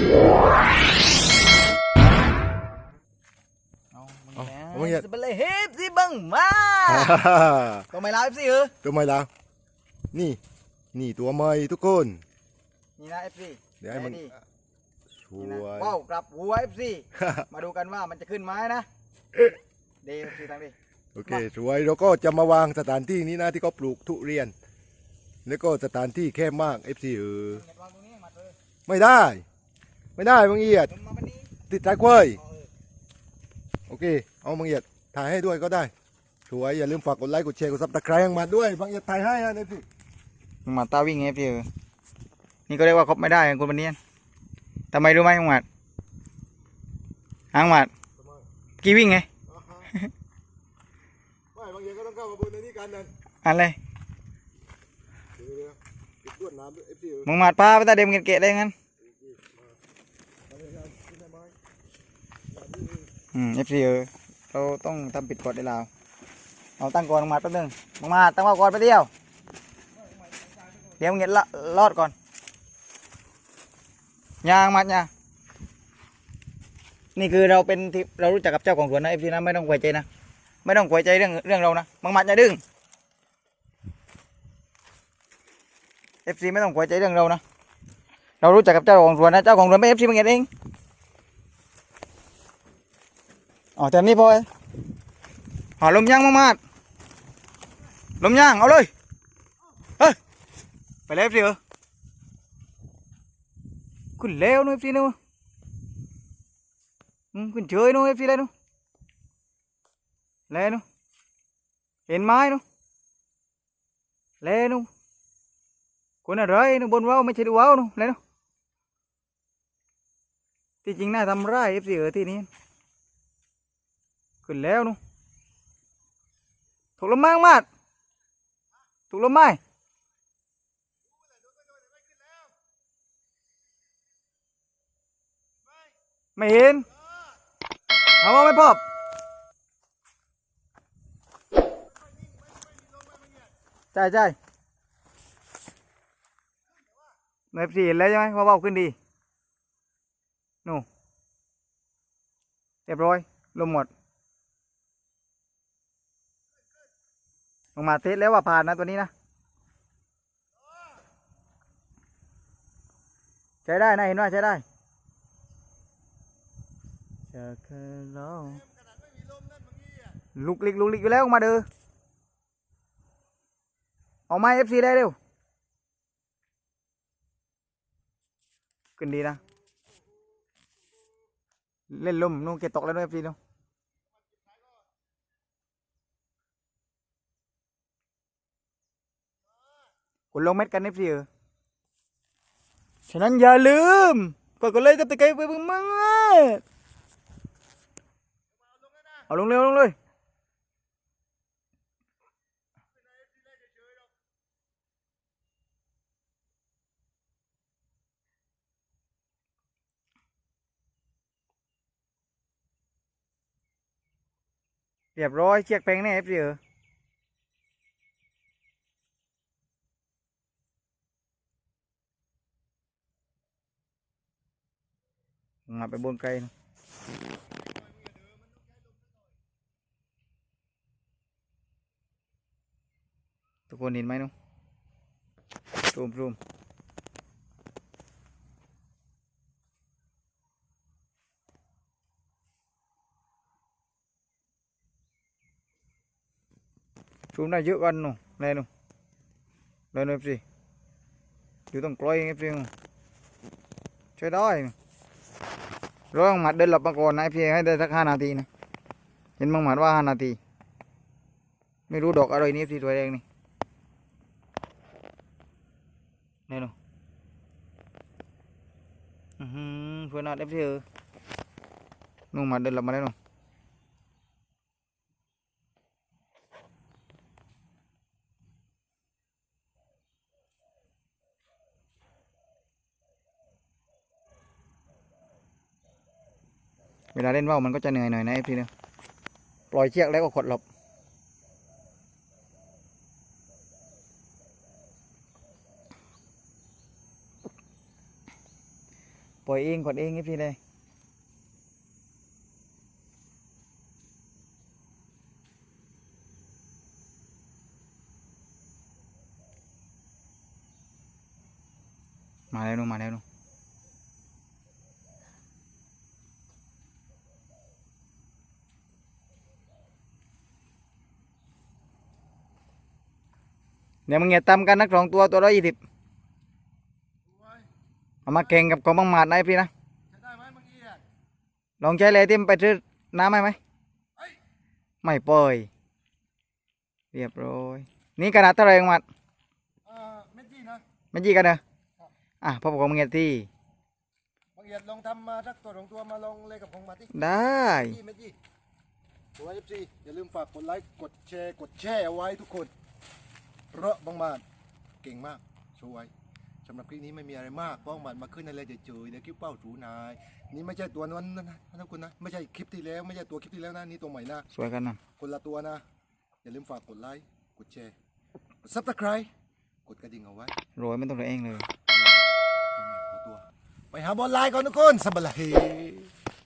เอามึงเอาแหเอามึงอย่าสิเป็นเลยเฮฟสิบังมาตัวไม่ลาวเอฟซีเออตัวใหม่แล้วนี่ นี่ตัวใหม่ทุกคน นี่นะเอฟซีเดี๋ยวให้มันนี่สนี่นะวยว้าวกลับหัวเอฟซีมาดูกันว่ามันจะขึ้นไหมนะเดย์เอฟซีทางดิโอเคสวยเราก็จะมาวางสถานที่นี้นะที่เขาปลูกทุเรียน แล้วก็สถานที่แคบมาก FC เออเก็บวางตรงนี้มาเลยไม่ได้ ไม่ได้บางเอียดลงมาวันนี้ติดสายกล้วยเอาเออโอเค เอาบางเอียดถ่ายให้ด้วยก็ได้สวยอย่าลืมฝากกดไลค์กดแชร์กดซับสไครต์มาด้วยบางเอียดถ่ายให้นะนี่พี่มึงมาตาวิ่งเอฟซีเออนี่ก็เรียกว่าครบไม่ได้คุณบันเนียนทำไมรู้ไหมมึงหมัดหางหมัดกี่วิ่งไงไม่บางเอียดก็ต้องเข้ามาบนในนี้กันนั่นอะไรเดี๋ยวๆปิดรวดน้ำด้วย FC เออมึงหมัดพาไปตาเดมเกะเกะได้งั้น มาเลยครับขึ้นได้ไหม อืมเอฟซีเออเราต้องทำปิดกฎได้แล้วเอาตั้งก่อนมึงหมัดแป๊บนึงมึงมาตั้งว่าก่อนไปเดียว เดี๋ยวมึงเงียละรอดก่อนยางมัดยางนี่คือเราเป็นที่เรารู้จักกับเจ้าของสวนนะเอฟซีนะไม่ต้องไว้ใจนะไม่ต้องไว้ใจเรื่องเรื่องเรานะมึงมัดอย่าดึงเอฟซีไม่ต้องไว้ใจเรื่องเรานะเรารู้จักกับเจ้าของสวนนะเจ้าของสวนไม่เอฟซีมึงเงียเอง อ๋อแต่นี่พอเองอ๋อลมย่างมึงมัดลมย่างเอาเลยเฮ้ยไปเลยสิเออคุณเลวนู้นสินู้นอืมคุณเฉยนู้นสิเลยนู้นเลวนู้นเห็นไหมนู้นเลวนู้นคุณอะไรนู้นบนว่าวไม่ใช่ดูว่าวนู้นเลวนู้นที่จริงน่าทำไรเอฟซีเออที่นี้ คุณเลวนูถูกลมมากมากถูกลมไหมไม่เห็นถามว่าไม่พบใช่ใช่เนฟซีเห็นแล้วใช่ไหมว่าเบาขึ้นดีนู่เรียบร้อยลงหมด ลงมาเทสแล้วว่าผ่านนะตัวนี้นะ ใช้ได้นะเห็นว่าใช้ได้จะเคยร้องลุกลิกลุกลิกอยู่แล้วมาเด้อเอาไม้เอฟซีได้เร็วขึ้นดีนะ เล่นลมนู่นเกตตกแล้วด้วยเอฟซีนู่น คุณลงเม็ดกันเอฟซีเออฉะนั้นอย่าลืมกดกดเลยกับตะไคร้ไปบึงมึงเอาลงเร็วลงเลยเรียบร้อยเชือกแพงแน่เอฟซีเออ มาไปบนไกลนะทุกคนเห็นไหมนุ๊ซูมซูมซูมได้เยอะกันนู่นแน่นู่นเลยนู่นสิอยู่ต้องกลอยเอฟซีใช้ได้นู่น ร้องหมัดเดินหลับมาก่อนนะพี่ให้ได้สักห้านาทีนะ เห็นมังหมัดว่าห้านาที ไม่รู้ดอกอะไรนี่พี่ตัวแดงนี่นี่นูอือหือเพื่อนนัดเอฟซีเออนู่นมาเดินหลับมาได้หนู เวลาเล่นว่าวมันก็จะเหนื่อยหน่อยนะเอฟซีเนอะปล่อยเชือกแล้วก็ขดหลบปล่อยเองกดเองไอ้พี่เลยมาแล้วหนูมาแล้วหนู เดี๋ยวมึงอย่าตำกันนักสองตัวตัวละยี่สิบเอามาแข่งกับของบังหมาดนายพี่นะใช้ได้ไหมมังเอียดลองใช้เลยที่มนไปซื้อน้ำไหมไหมเอ้ยไม่ปล่อยเรียบร้อย นี่ขนาดเท่าไหรบังหมัดเอ่อเมจี้นะไม่จีกันเนอะอะพ่อบอกมึงเงี้ยที่มังเอียดลองทำมาสักตัวสองตัวมาลองเลยกับของมาที่ได้เมจี้เมจี้ตัวเอฟซีอย่าลืมฝากกดไลค์กดแชร์กดแชร์เอาไว้ทุกคน เพราะบางมานเก่งมากช่วยสำหรับคลิปนี้ไม่มีอะไรมากบ้องมันมาขึ้นในเลยเฉยๆเดี๋ยวคลิปเป้าถูนายนี่ไม่ใช่ตัวนั้นนะนะนะคุณนะไม่ใช่คลิปที่แล้วไม่ใช่ตัวคลิปที่แล้วนะนี่ตัวใหม่นะสวยกันนะคนละตัวนะ อย่าลืมฝากกดไลค์กดแชร์กดซับสไครต์กดกระดิ่งเอาไว้โรยไม่ต้องตัวเองเลยขอตัวไปหาบอลไลน์ก่อนทุกคนสบาย